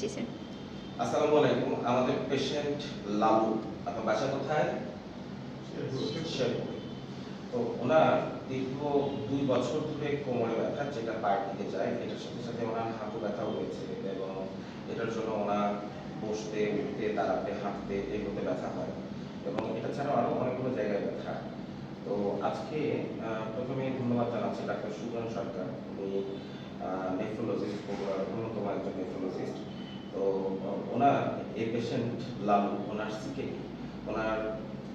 জি, sir. আসসালামু আলাইকুম। আমাদের পেশেন্ট লালু, আপনার বাসা কোথায়? তো ওনার দীর্ঘ দুই বছর ধরে কোমরে ব্যথা, যেটা পায়ের দিকে যায়, এটার সাথে সাথে ওনার হাঁটু ব্যথাও রয়েছে এবং এটার জন্য ওনার বসতে, উঠতে, দাঁড়াতে, হাঁটতে এগুলোতে ব্যথা হয় এবং এটা ছাড়াও আরও অনেকগুলো জায়গায় ব্যথা। তো আজকে প্রথমে ধন্যবাদ জানাচ্ছি ডাক্তার সুজন সরকার। উনি নেফ্রোলজিস্ট অন্যতম একজন নেফ্রোলজিস্ট। তো ওনার এই পেশেন্ট লালু ওনার সিকে ওনার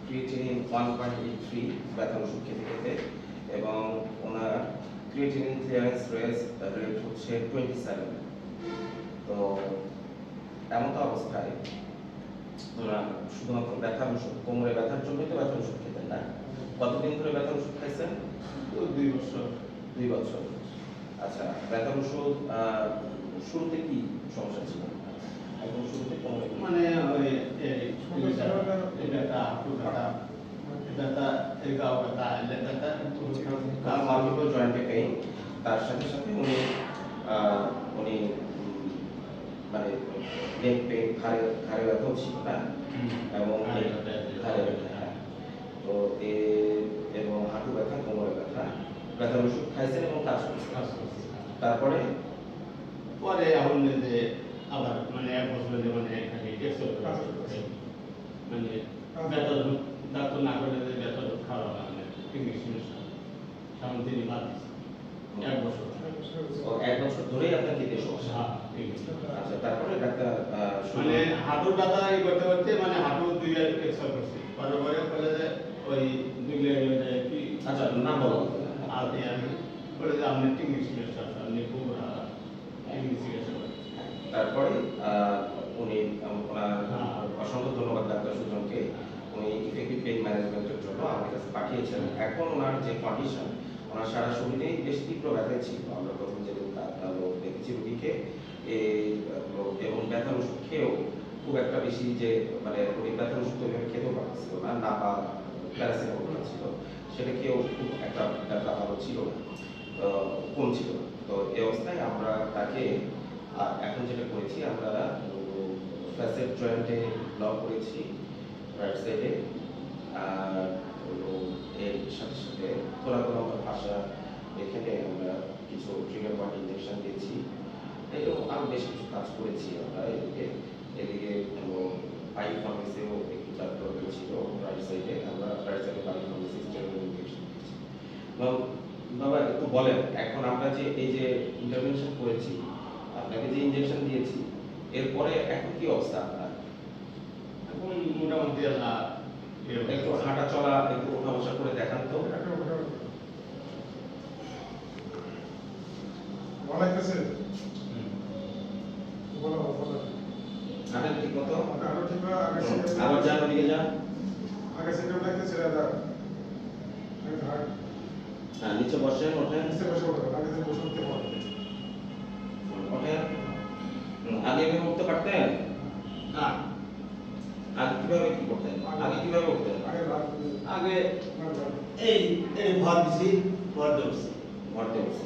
creatinine one point eight three ব্যথার ওষুধ খেতে খেতে এবং ওনার ক্রিয়েটিনিন ক্লিয়ারেন্স রেস রেট হচ্ছে টোয়েন্টি সেভেন তো এমন অবস্থায় ওনার শুধুমাত্র ব্যথার ওষুধ কোমরে ব্যথার জন্যই তো ব্যথার ওষুধ খেতেন না? কতদিন ধরে ব্যথার ওষুধ খাইছেন? দুই বছর। দুই বছর। আচ্ছা ব্যথার ওষুধ আহ, শুরুতে কি সমস্যা ছিল? একদম শুরুতে মানে ওই ব্যথা। হাঁটু ব্যথা ব্যথা এই গাও ব্যথা এই ব্যথা তার মাল্টিপল জয়েন্টে পেইন। তার সাথে সাথে উনি উনি মানে নেক পেইন ঘাড়ে ঘাড়ে ব্যথাও ছিল না? এবং ঘাড়ে ব্যথা, হ্যাঁ। তো এবং হাঁটু ব্যথা কোমরে ব্যথা ব্যথার ওষুধ খাইছেন এবং কাজ করছে তারপরে পরে এখন যে আবার মানে এক বছর যে মানে মানে ডাক্তার না করলে যে ওষুধ খাওয়া মানে ইংলিশ সামনে তিনি বাদ এক বছর। এক বছর ধরেই আপনার কি সমস্যা? হ্যাঁ আচ্ছা তারপরে ডাক্তার মানে হাঁটুর ব্যথা করতে করতে মানে হাঁটু দুই করছি পরে পরে বলে যে ওই দুই লেগে কি আচ্ছা নাম বলো। আর দিয়ে আমি বলে যে আপনি ইংলিশ চিকিৎসা আপনি খুব তারপরে উনি ওনার। অসংখ্য ধন্যবাদ ডাক্তার সুজনকে। উনি ইফেক্টিভ পেইন ম্যানেজমেন্টের জন্য আমার কাছে পাঠিয়েছেন। এখন ওনার যে কন্ডিশন ওনার সারা শরীরেই বেশ তীব্র ব্যথা ছিল। আমরা প্রথম যেদিন দেখেছি রুগীকে এবং ব্যথার ওষুধ খেয়েও খুব একটা বেশি যে মানে উনি ব্যথার ওষুধ ওইভাবে খেতেও পারছিল না না। বা প্যারাসিটামল ছিল। সেটা খেয়েও খুব একটা ব্যথা ভালো ছিল না। তো কম ছিল না তো এই অবস্থায় আমরা তাকে এখন যেটা করেছি, আমরা ফ্যাসেট জয়েন্টে ব্লক করেছি রাইট সাইডে আর এর সাথে সাথে তোলা তোলা ভাষা এখানে আমরা কিছু ট্রিগার পয়েন্ট ইঞ্জেকশন দিয়েছি। এরকম আরও বেশ কিছু কাজ করেছি আমরা এদিকে। এদিকে পাইপ ফার্মেসিও একটু চাপ ছিল রাইট সাইডে আমরা রাইট সাইডে পাইপ ফার্মেসি ইঞ্জেকশন দিয়েছি। এবং একটু বলেন এখন আমরা যে এই যে ইন্টারভেনশন করেছি আপনাকে যে ইনজেকশন দিয়েছি এরপরে এখন কি অবস্থা আপনার? এখন মোটামুটি একটু হাঁটা চলা একটু ওঠা বসা করে দেখান তো। ঠিক মতো? আবার যান ওদিকে যান। আগে থেকে লাগতেছে দাদা হ্যাঁ নিচে বসেন ওঠেন নিচে বসে আগে থেকে বসে উঠতে পারো ওঠেন আগে এভাবে উঠতে পারতেন? না। আগে কীভাবে কি করতেন? আগে কীভাবে উঠতেন? আগে আগে এই এই ভর দিছি ভর দৌড়ছি ঘরতে বসে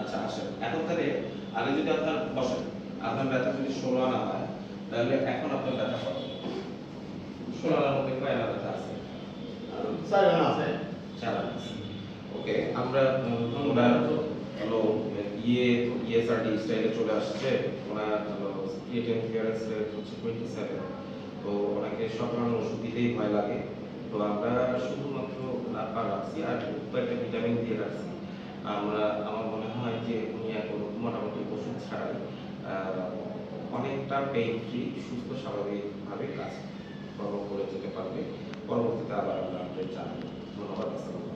আচ্ছা আসেন। এখন তাহলে আগে যদি আপনার বসেন। আপনার ব্যথা যদি ষোলো আনা হয় তাহলে এখন আপনার ব্যথা কত? ষোলো আনার মধ্যে কয় আনা ব্যথা আছে? চার আনা আছে। আমরা ওনার হলো ইয়ে ইএসআরডি স্টাইলে চলে আসছে। ওনার হলো ক্রিয়েটিন ক্লিয়ারেন্স রেট হচ্ছে টোয়েন্টি সেভেন তো ওনাকে সব ধরনের ওষুধ দিতেই ভয় লাগে। তো আমরা শুধুমাত্র লাপা রাখছি আর কয়েকটা ভিটামিন দিয়ে রাখছি। আমরা, আমার মনে হয় যে উনি এখন মোটামুটি ওষুধ ছাড়াই অনেকটা পেইন ফ্রি সুস্থ, স্বাভাবিকভাবে কাজ কর্ম করে যেতে পারবে। পরবর্তীতে আবার আমরা আপডেট জানাব। ধন্যবাদ, আসসালামু